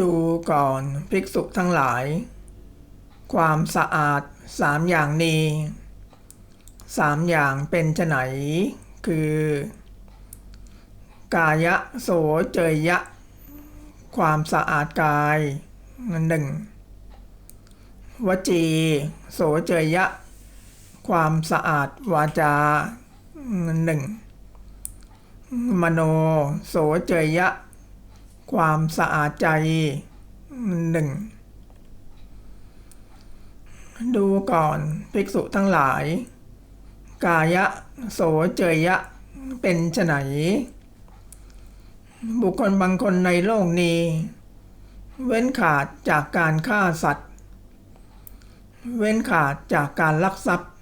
ดูก่อนภิกษุทั้งหลาย ความสะอาดสามอย่างนี้สามอย่างเป็นไฉนคือ กายะโสเจยยะ ความสะอาดกายหนึ่งวจีโสเจยยะ ความสะอาดวาจาหนึ่งมโนโสเจยยะ ความสะอาดใจหนึ่งดูก่อนภิกษุทั้งหลาย กายะโสเจยยะเป็นไฉนบุคคลบางคนในโลกนี้ เว้นขาดจากการฆ่าสัตว์ เว้นขาดจากการลักทรัพย์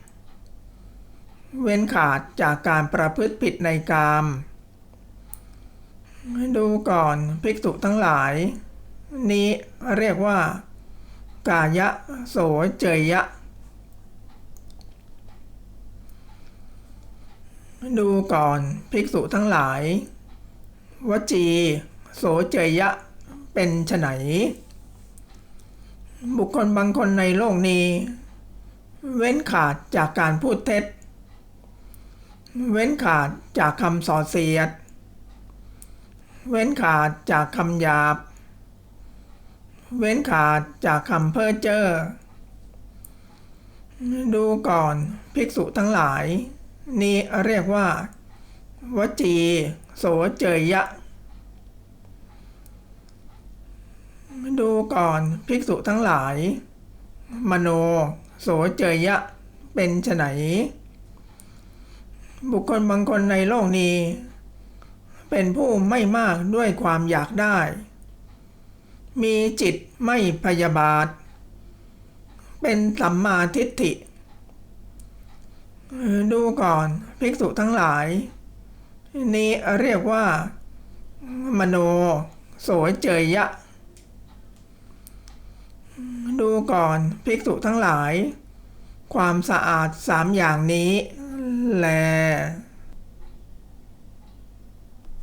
เว้นขาดจากการประพฤติผิดในกาม ดูก่อนภิกษุทั้งหลาย นี้เรียกว่า กายะโสเจยะ ดูก่อนภิกษุทั้งหลาย วจีโสเจยะเป็นไฉนบุคคลบางคนในโลกนี้ เว้นขาดจากการพูดเท็จ เว้นขาดจากคำส่อเสียด เว้นขาดจากคำหยาบ เว้นขาดจากคำเพ้อเจ้อ ดูก่อนภิกษุทั้งหลาย นี้เรียกว่า วจี โสเจยยะ ดูก่อนภิกษุทั้งหลาย มโน โสเจยยะ เป็นไฉนบุคคลบางคนในโลกนี้ เป็นผู้ไม่มากด้วยความอยากได้ มีจิตไม่พยาบาท เป็นสัมมาทิฏฐิ ดูก่อนภิกษุทั้งหลาย นี้เรียกว่า มโนโสเจยยะ ดูก่อนภิกษุทั้งหลาย ความสะอาดสามอย่างนี้แล